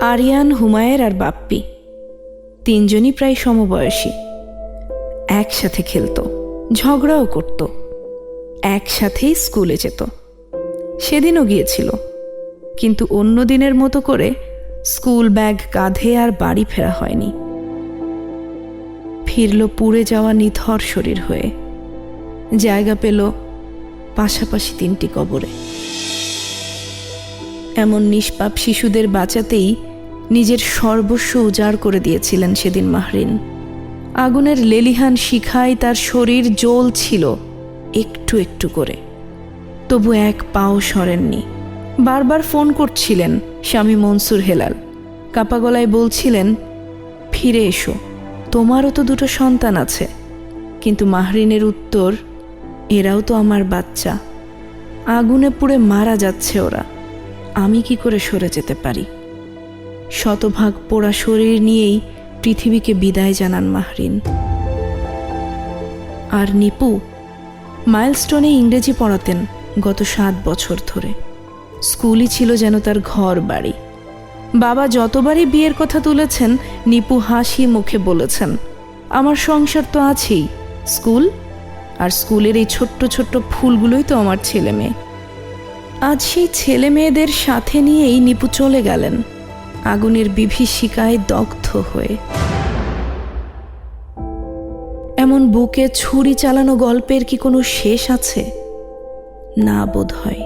আরিয়ান, হুমায়ের আর বাপ্পি। তিনজনই প্রায় সমবয়সী। একসাথে খেলতো, ঝগড়াও করত। একসাথেই স্কুলে যেত। সেদিনও গিয়েছিল। কিন্তু অন্য দিনের মতো করে স্কুল ব্যাগ কাঁধে আর বাড়ি ফেরা হয়নি। ফিরল পুড়ে যাওয়া নিথর শরীর হয়ে। জায়গা পেল পাশাপাশি তিনটি কবরে। এমন নিষ্পাপ শিশুদের বাঁচাতেই নিজের সর্বস্ব উজাড় করে দিয়েছিলেন সেদিন মাহরিন। আগুনের লেলিহান শিখায় তার শরীর জ্বল ছিল একটু একটু করে। তবু এক পাও সরেননি। বারবার ফোন করছিলেন স্বামী মনসুর হেলাল। কাপা গলায় বলছিলেন, ফিরে এসো, তোমারও তো দুটো সন্তান আছে। কিন্তু মাহরিনের উত্তর, এরাও তো আমার বাচ্চা। আগুনে পুড়ে মারা যাচ্ছে ওরা। আমি কি করে সরে যেতে পারি? শতভাগ পোড়া শরীর নিয়েই পৃথিবীকে বিদায় জানান মাহরিন। আর নিপু মাইলস্টোনে ইংরেজি পড়াতেন গত সাত বছর ধরে। স্কুলই ছিল যেন তার ঘর বাড়ি। বাবা যতবারই বিয়ের কথা তুলেছেন, নিপু হাসি মুখে বলেছেন, আমার সংসার তো আছেই, স্কুল? আর স্কুলের এই ছোট্ট ছোট্ট ফুলগুলোই তো আমার ছেলে মেয়ে আজ সেই ছেলে মেয়েদের সাথে নিয়েই নিপু চলে গেলেন। আগুনের বিভীষিকায় দগ্ধ হয়ে। এমন বুকে ছুরি চালানো গল্পের কি কোনো শেষ আছে? না বোধ হয়।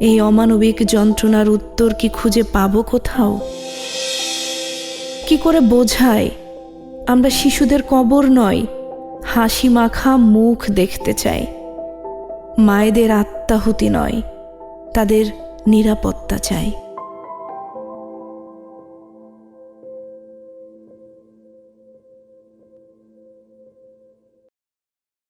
এই অমানবিক যন্ত্রণার উত্তর কি খুঁজে পাবো কোথাও? কি করে বোঝায়? আমরা শিশুদের কবর নয় হাসি মাখা মুখ দেখতে চাই। মায়েদের আত্মাহুতি নয়, তাদের নিরাপত্তা চাই।